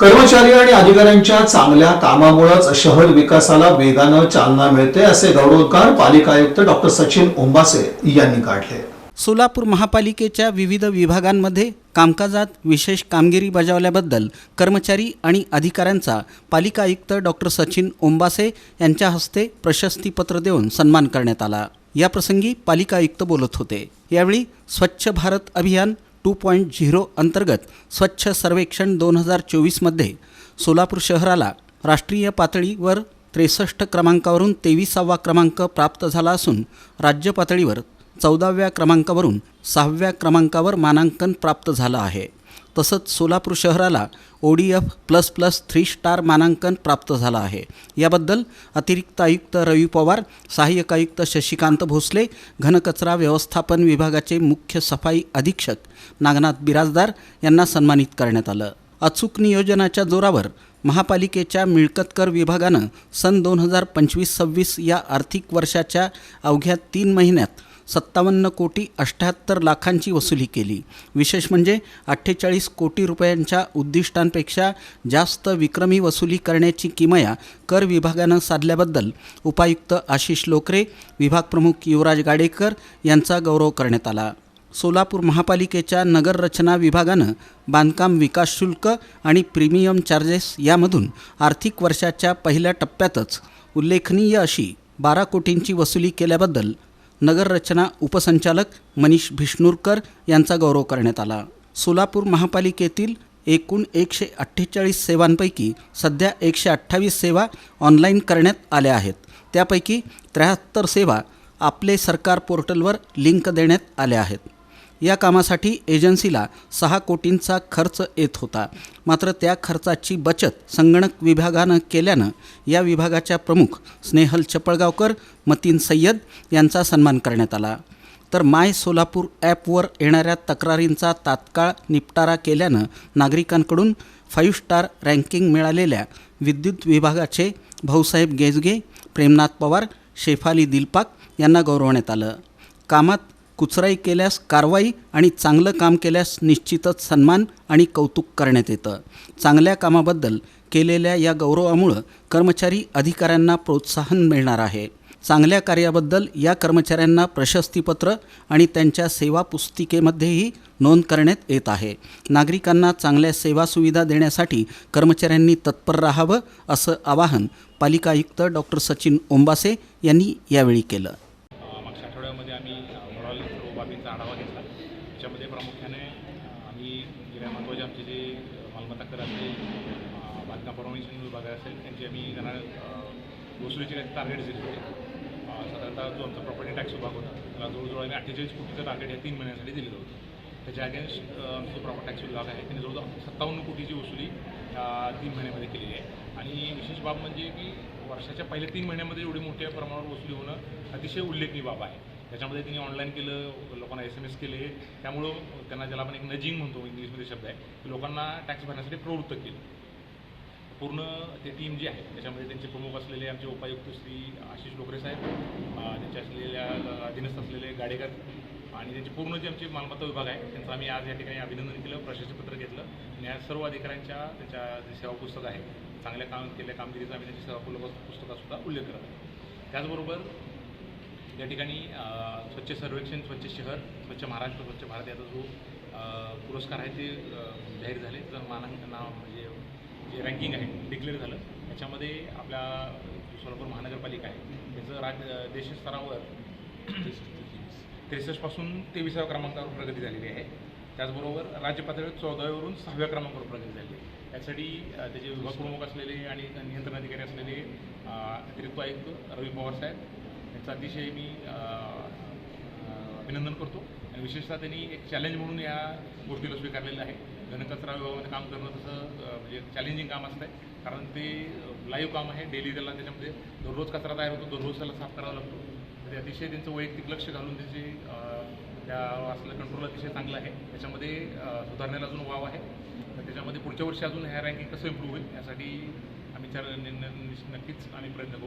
कर्मचारी आणि अधिकाऱ्यांच्या चांगल्या कामामुळेच शहर विकासाला वेगानं चालना मिळते असे गौरवोद्गार पालिका आयुक्त डॉक्टर सचिन ओंबासे यांनी काढले. सोलापूर महापालिकेच्या विविध विभागांमध्ये कामकाजात विशेष कामगिरी बजावल्याबद्दल कर्मचारी आणि अधिकाऱ्यांचा पालिका आयुक्त डॉक्टर सचिन ओंबासे यांच्या हस्ते प्रशस्तीपत्र देऊन सन्मान करण्यात आला. याप्रसंगी पालिका आयुक्त बोलत होते. यावेळी स्वच्छ भारत अभियान टू पॉईंट झिरो अंतर्गत स्वच्छ सर्वेक्षण दोन हजार चोवीसमध्ये सोलापूर शहराला राष्ट्रीय पातळीवर त्रेसष्ट क्रमांकावरून तेविसावा क्रमांक प्राप्त झाला असून राज्य पातळीवर चौदाव्या क्रमांकावरून सहाव्या क्रमांकावर मानांकन प्राप्त झालं आहे. तसंच सोलापूर शहराला O D F plus plus three star मानांकन प्राप्त झालं आहे. याबद्दल अतिरिक्त आयुक्त रवी पवार सहाय्यक आयुक्त शशिकांत भोसले घनकचरा व्यवस्थापन विभागाचे मुख्य सफाई अधीक्षक नागनाथ बिराजदार यांना सन्मानित करण्यात आलं. अचूक नियोजनाच्या जोरावर महापालिकेच्या मिळकतकर विभागानं सन दोन हजार पंचवीस सव्वीस या आर्थिक वर्षाच्या अवघ्या तीन महिन्यात सत्तावन्न कोटी अठ्ठ्याहत्तर लाखांची वसुली केली. विशेष म्हणजे अठ्ठेचाळीस कोटी रुपयांच्या उद्दिष्टांपेक्षा जास्त विक्रमी वसुली करण्याची किमया कर विभागानं साधल्याबद्दल उपायुक्त आशिष लोकरे विभागप्रमुख युवराज गाडेकर यांचा गौरव करण्यात आला. सोलापूर महापालिकेच्या नगररचना विभागानं बांधकाम विकास शुल्क आणि प्रीमियम चार्जेस यामधून आर्थिक वर्षाच्या पहिल्या टप्प्यातच उल्लेखनीय अशी बारा कोटींची वसुली केल्याबद्दल नगररचना उपसंचालक मनीष भिष्णूरकर यांचा गौरव करण्यात आला. सोलापूर महापालिकेतील एकूण एकशे अठ्ठेचाळीस सेवांपैकी सध्या एकशे अठ्ठावीस सेवा ऑनलाईन करण्यात आल्या आहेत. त्यापैकी त्र्याहत्तर सेवा आपले सरकार पोर्टलवर लिंक देण्यात आल्या आहेत. या कामासाठी एजन्सीला सहा कोटींचा खर्च येत होता. मात्र त्या खर्चाची बचत संगणक विभागानं केल्यानं या विभागाच्या प्रमुख स्नेहल चपळगावकर मतीन सय्यद यांचा सन्मान करण्यात आला. तर माय सोलापूर ॲपवर येणाऱ्या तक्रारींचा तात्काळ निपटारा केल्यानं नागरिकांकडून फाईव्ह स्टार रँकिंग मिळालेल्या विद्युत विभागाचे भाऊसाहेब गेजगे प्रेमनाथ पवार शेफाली दिलपाक यांना गौरवण्यात आलं. कामात कुचराई केल्यास कारवाई आणि चांगलं काम केल्यास निश्चितच सन्मान आणि कौतुक करण्यात येतं. चांगल्या कामाबद्दल केलेल्या या गौरवामुळं कर्मचारी अधिकाऱ्यांना प्रोत्साहन मिळणार आहे. चांगल्या कार्याबद्दल या कर्मचाऱ्यांना प्रशस्तीपत्र आणि त्यांच्या सेवा पुस्तिकेमध्येही नोंद करण्यात येत आहे. नागरिकांना चांगल्या सेवा सुविधा देण्यासाठी कर्मचाऱ्यांनी तत्पर राहावं असं आवाहन पालिका आयुक्त डॉक्टर सचिन ओंबासे यांनी यावेळी केलं अ, मागच्या आठवड्यामध्ये आम्ही ओव्हरऑल सर्व बाबींचा आढावा घेतला त्याच्यामध्ये प्रामुख्याने अ, आम्ही गेल्या महत्त्वाचे आमचे जे अ, मालमत्ता कर असेल अ, बांधकाम विभाग असेल. त्यांची आम्ही त्यांना वसुलीचे काही टार्गेट दिले होते. साधारणतः जो आमचा प्रॉपर्टी टॅक्स विभाग होता त्याला जवळजवळ आम्ही अठ्ठेचाळीस कोटीचं टार्गेट या तीन महिन्यासाठी दिलेलं होतं. त्याच्या अगेन्स्ट आमचा जो प्रॉपर्टी टॅक्स विभाग आहे त्याने जवळजवळ सत्तावन्न कोटीची वसुली तीन महिन्यामध्ये केलेली आहे. आणि विशेष बाब म्हणजे की वर्षाच्या पहिल्या तीन महिन्यामध्ये एवढी मोठ्या प्रमाणावर वसुली होणं अतिशय उल्लेखनीय बाब आहे. त्याच्यामध्ये तिने ऑनलाईन केलं लोकांना एस एम एस केले. त्यामुळं त्यांना ज्याला आपण एक नजिंग म्हणतो इंग्लिशमध्ये शब्द आहे की लोकांना टॅक्स भरण्यासाठी प्रवृत्त केलं. पूर्ण ते टीम जी आहे त्याच्यामध्ये त्यांचे प्रमुख असलेले आमचे उपायुक्त श्री आशिष डोकरे साहेब त्यांचे असलेल्या अधीनस्थ असलेले गाडेकर आणि त्यांचे पूर्ण जे आमचे मालमत्ता विभाग आहे त्यांचं आम्ही आज या ठिकाणी अभिनंदन केलं प्रशस्तीपत्र घेतलं आणि या सर्व अधिकाऱ्यांच्या त्यांच्या जे सेवा पुस्तक आहे चांगल्या काम केल्या कामगिरीचा आम्ही त्यांच्या सेवा पुस्तक पुस्तकात उल्लेख करत आहे त्याचबरोबर या ठिकाणी स्वच्छ सर्वेक्षण स्वच्छ शहर स्वच्छ महाराष्ट्र स्वच्छ भारत याचा जो पुरस्कार आहे ते जाहीर झाले. तर मानांक नाव म्हणजे जे रँकिंग आहे डिक्लेअर झालं. त्याच्यामध्ये आपल्या सोलापूर महानगरपालिका आहे. त्याचं राज देशस्तरावर त्रेसष्टपासून तेविसाव्या क्रमांकावर प्रगती झालेली आहे. त्याचबरोबर राज्य पातळीवर चौदाव्यावरून सहाव्या क्रमांकावर प्रगती झाली आहे. यासाठी त्याचे विभाग प्रमुख असलेले आणि नियंत्रण अधिकारी असलेले अतिरिक्त आयुक्त रवी पवार साहेब यांचं अतिशय मी अभिनंदन करतो. आणि विशेषतः त्यांनी एक चॅलेंज म्हणून या गोष्टीला स्वीकारलेलं आहे. घनकचरा विभागामध्ये काम करणं तसं म्हणजे चॅलेंजिंग काम असतं आहे कारण ते लाईव्ह काम आहे. डेली त्याला त्याच्यामध्ये दररोज कचरा तयार होतो. दररोज त्याला साफ करावा लागतो. तर ते अतिशय त्यांचं वैयक्तिक लक्ष घालून त्याची त्या असलेलं कंट्रोल अतिशय चांगलं आहे. त्याच्यामध्ये सुधारण्याला अजून वाव आहे. तर त्याच्यामध्ये पुढच्या वर्षी अजून ह्या रँकिंग कसं इम्प्रूव्ह होईल यासाठी आम्ही चार नक्कीच आम्ही प्रयत्न करू.